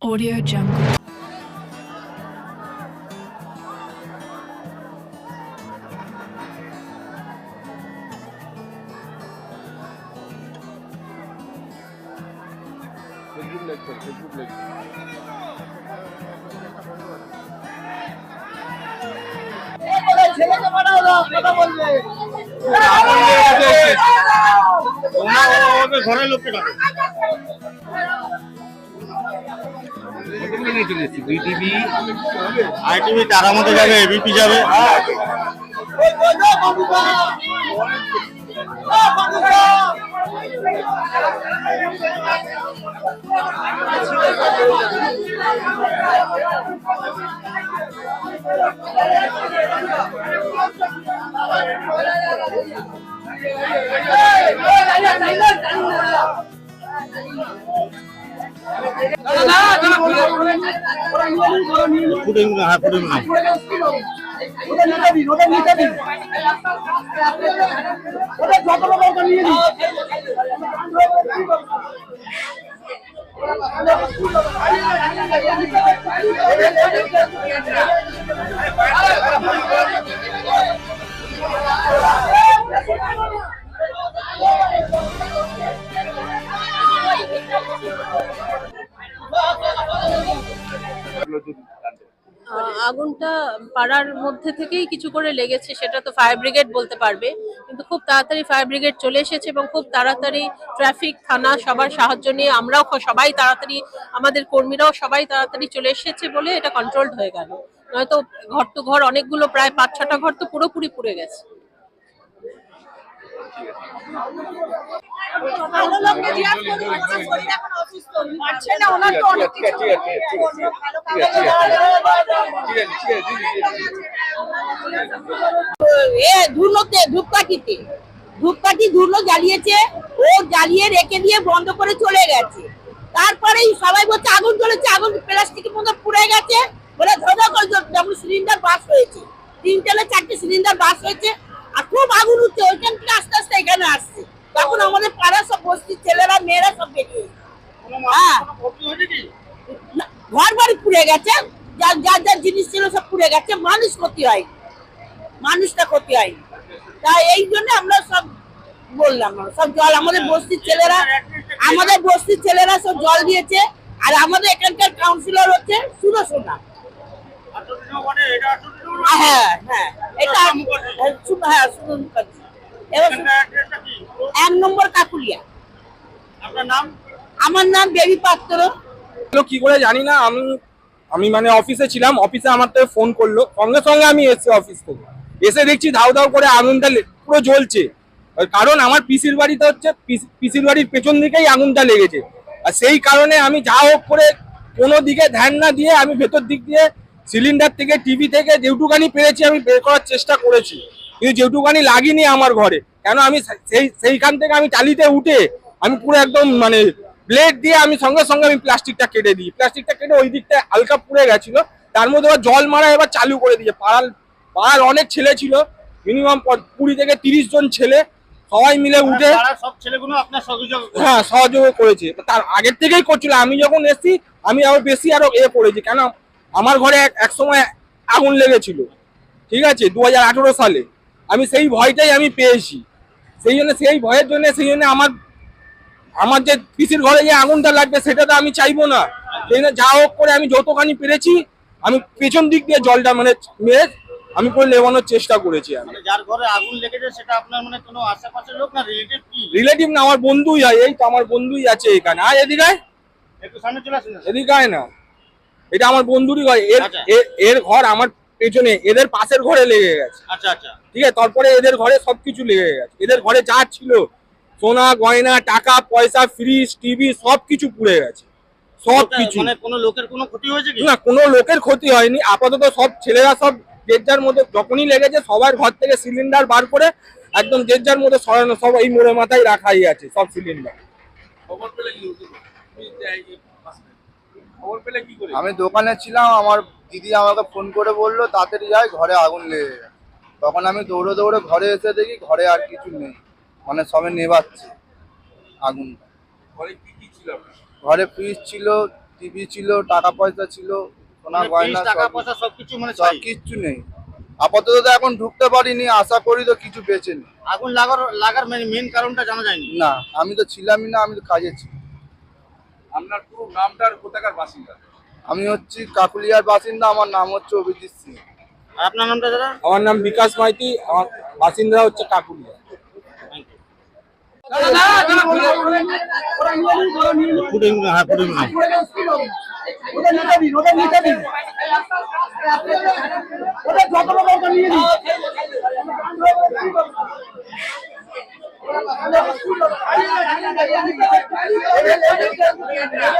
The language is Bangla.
Audio Jungle. ঘরের লোককে ডাকো চলে এসেছি দুই টিভি আই টিভি তার মধ্যে যাবে এবিপি যাবে ফুটে আহ, আগুনটা পাড়ার মধ্যে থেকেই কিছু করে লেগেছে সেটা তো ফায়ার ব্রিগেড বলতে পারবে। কিন্তু খুব তাড়াতাড়ি ফায়ার ব্রিগেড চলে এসেছে এবং খুব তাড়াতাড়ি ট্রাফিক থানা সবার সাহায্য নিয়ে আমরাও সবাই তাড়াতাড়ি আমাদের কর্মীরাও সবাই তাড়াতাড়ি চলে এসেছে বলে এটা কন্ট্রোলড হয়ে গেল। নয়তো ঘর তো ঘর অনেকগুলো প্রায় পাঁচ ছটা ঘর তো পুরোপুরি পুড়ে গেছে। ও জ্বালিয়ে রেখে দিয়ে বন্ধ করে চলে গেছে। তারপরেই সবাই বলছে, আগুন জ্বলেছে, আগুন প্লাস্টিকের মধ্যে পুড়ে গেছে। বলে, ধরো করে যেমন সিলিন্ডার বাস হয়েছে, তিনটে চারটে সিলিন্ডার বাস হয়েছে, আর খুব আগুন উঠছে ওইখান আস্তে আসছে। তখন আমাদের পাড়ার সব বস্তির ছেলেরা মেয়েরা সব বেরিয়ে হ্যাঁ। ঘর বাড়ি পুড়ে গেছে। যার যার যার জিনিস ছিল সব পুড়ে গেছে। মানুষ ক্ষতি হয় মানুষটা ক্ষতি হয় তাই এই জন্য আমরা সব বললাম সব জল। আমাদের বস্তির ছেলেরা আমাদের বস্তির ছেলেরা সব জল দিয়েছে। আর আমাদের এখানকার কাউন্সিলর হচ্ছে সুরসোনা হ্যাঁ হ্যাঁ। এটা হ্যাঁ, সুর মুখার্জি। এক নম্বর কাকুলিয়া। আমার নাম দেবী পাত্র। কি করে জানি না আমি আমি মানে অফিসে ছিলাম অফিসে আমার থেকে ফোন করল। সঙ্গে সঙ্গে আমি এসেছি অফিস থেকে। এসে দেখছি ধাউ ধাউ করে আগুনটা পুরো জ্বলছে। ওই কারণ আমার পিসির বাড়িতে হচ্ছে পিস- পিসির বাড়ির পেছন দিকেই আগুনটা লেগেছে। আর সেই কারণে আমি যা হোক করে কোনো দিকে ধ্যান না দিয়ে আমি ভেতর দিক দিয়ে সিলিন্ডার থেকে টিভি থেকে যেটুকানি পেরেছি আমি বের করার চেষ্টা করেছি। কিন্তু যেটুকানি লাগিনি আমার ঘরে কেন আমি সেই সেইখান থেকে আমি টালিতে উঠে আমি পুরো একদম মানে ব্লেড দিয়ে আমি সঙ্গে সঙ্গে আমি প্লাস্টিকটা কেটে দিই। প্লাস্টিকটা কেটে ওই দিকটা হালকা পুড়ে গেছিল তার মধ্যে আবার জল মারা এবার চালু করে দিয়েছে। পাড়ার পাড়ার অনেক ছেলে ছিল মিনিমাম কুড়ি থেকে তিরিশ জন ছেলে সবাই মিলে উঠে সব ছেলেগুলো আপনার সহযোগ হ্যাঁ সহযোগ করেছে। তার আগের থেকেই করছিল আমি যখন এসেছি আমি আরও বেশি আরও এ করেছি কেন আমার ঘরে এক এক সময় আগুন লেগেছিল ঠিক আছে দু হাজার আঠেরো সালে। আমি সেই ভয়টাই আমি পেয়েছি। সেই জন্য সেই ভয়ের জন্য সেই জন্য আমার আমার যে পিসির ঘরে যে আগুনটা লাগবে সেটা তো আমি চাইব না। সেই জন্য যা হোক করে আমি যতখানি পেরেছি আমি পেছন দিক দিয়ে জলটা মানে মেরে আমি করে নেবানোর চেষ্টা করেছি আমি। মানে যার ঘরে আগুন লেগেছে সেটা আপনার মানে কোনো আশেপাশের লোক না রিলেটিভ কি? রিলেটিভ না আমার বন্ধুই হয় এই তো আমার বন্ধুই আছে এখানে। আর এদিকে। একটু সামনে চলে আসুন। এদিকে না। এটা আমার বন্ধুরই ঘর। এর আচ্ছা। এর ঘর আমার পেছনে এদের পাশের ঘরে লেগে গেছে। আচ্ছা আচ্ছা। ঠিক আছে? তারপরে এদের ঘরে সবকিছু লেগে গেছে। এদের ঘরে যা ছিল সোনা গয়না টাকা পয়সা ফ্রিজ টিভি সবকিছু পুড়ে গেছে। সব মানে কোনো লোকের কোনো ক্ষতি হয়েছে কি? না কোনো লোকের ক্ষতি হয়নি। আপাতত সব ছেলেরা সব যে যার মধ্যে যখনই লেগেছে সবার ঘর থেকে সিলিন্ডার বার করে একদম যে যার মধ্যে সরানো সব এই মোড়ে মাথায় রাখাই আছে সব সিলিন্ডার আমি দোকানে ছিলাম আমার দিদি আমাকে ফোন করে বলল তাড়াতাড়ি যায় ঘরে আগুন লেগে গেছে। তখন আমি দৌড়ে দৌড়ে ঘরে এসে দেখি ঘরে আর কিছু নেই মানে সবে নেবাচ্ছে আগুন। ঘরে ফ্রিজ ছিল টিভি ছিল টাকা পয়সা ছিল সোনা মানে গয়না টাকা সব- পয়সা মানে সব চাই। কিচ্ছু নেই। আপাতত তো এখন ঢুকতে পারিনি আশা করি তো কিছু নেই। আগুন লাগার লাগার মেন কারণটা জানা যায়নি? না আমি তো ছিলামই না আমি তো কাজে ছিলাম। আপনার পুরো নামটার কোথাকার বাসিন্দা আমি হচ্ছি কাকুলিয়ার বাসিন্দা আমার নাম হচ্ছে অভিজিৎ সিং আর আপনার নামটা দাদা আমার নাম বিকাশ মাইতি আমার বাসিন্দা হচ্ছে Kakulia Dios, Dios, Dios, Dios, Dios,